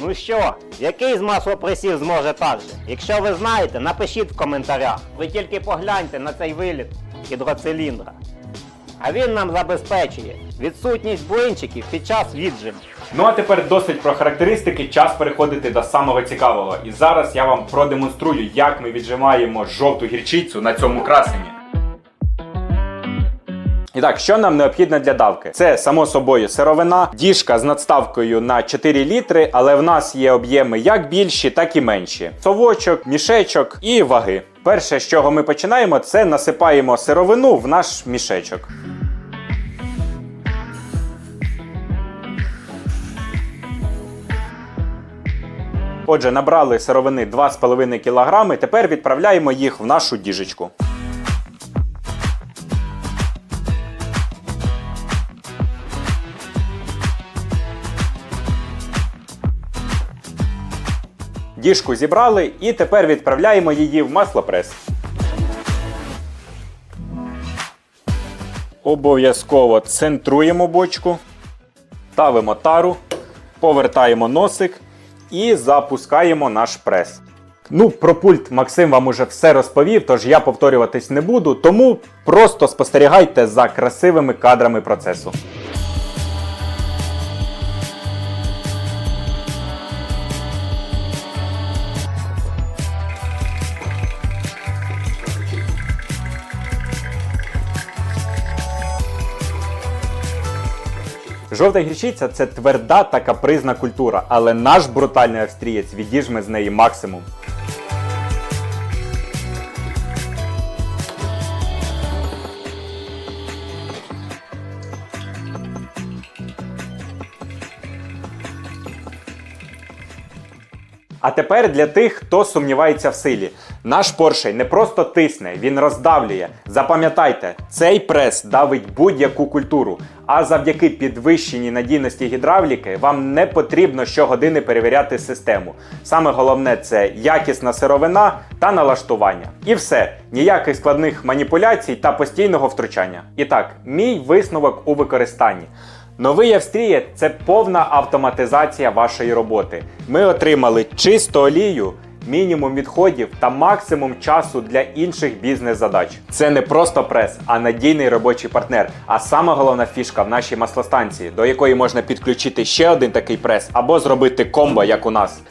Ну що, який з маслопресів зможе так же? Якщо ви знаєте, напишіть в коментарях. Ви тільки погляньте на цей виліт гідроциліндра. А він нам забезпечує відсутність блинчиків під час віджиму. Ну а тепер досить про характеристики, час переходити до самого цікавого. І зараз я вам продемонструю, як ми віджимаємо жовту гірчицю на цьому красені. І так, що нам необхідно для давки? Це само собою сировина, діжка з надставкою на 4 літри, але в нас є об'єми як більші, так і менші. Совочок, мішечок і ваги. Перше, з чого ми починаємо, це насипаємо сировину в наш мішечок. Отже, набрали сировини 2,5 кг, тепер відправляємо їх в нашу діжечку. Діжку зібрали і тепер відправляємо її в маслопрес. Обов'язково центруємо бочку, ставимо тару, повертаємо носик і запускаємо наш прес. Ну, про пульт Максим вам уже все розповів, тож я повторюватись не буду, тому просто спостерігайте за красивими кадрами процесу. Жовта гірчиця це тверда та капризна культура, але наш брутальний австрієць відіжме з неї максимум. А тепер для тих, хто сумнівається в силі. Наш поршень не просто тисне, він роздавлює. Запам'ятайте, цей прес давить будь-яку культуру. А завдяки підвищеній надійності гідравліки вам не потрібно щогодини перевіряти систему. Саме головне це якісна сировина та налаштування. І все, ніяких складних маніпуляцій та постійного втручання. І так, мій висновок у використанні. Новий Австрієць це повна автоматизація вашої роботи. Ми отримали чисту олію, мінімум відходів та максимум часу для інших бізнес-задач. Це не просто прес, а надійний робочий партнер. А сама головна фішка в нашій маслостанції, до якої можна підключити ще один такий прес або зробити комбо, як у нас.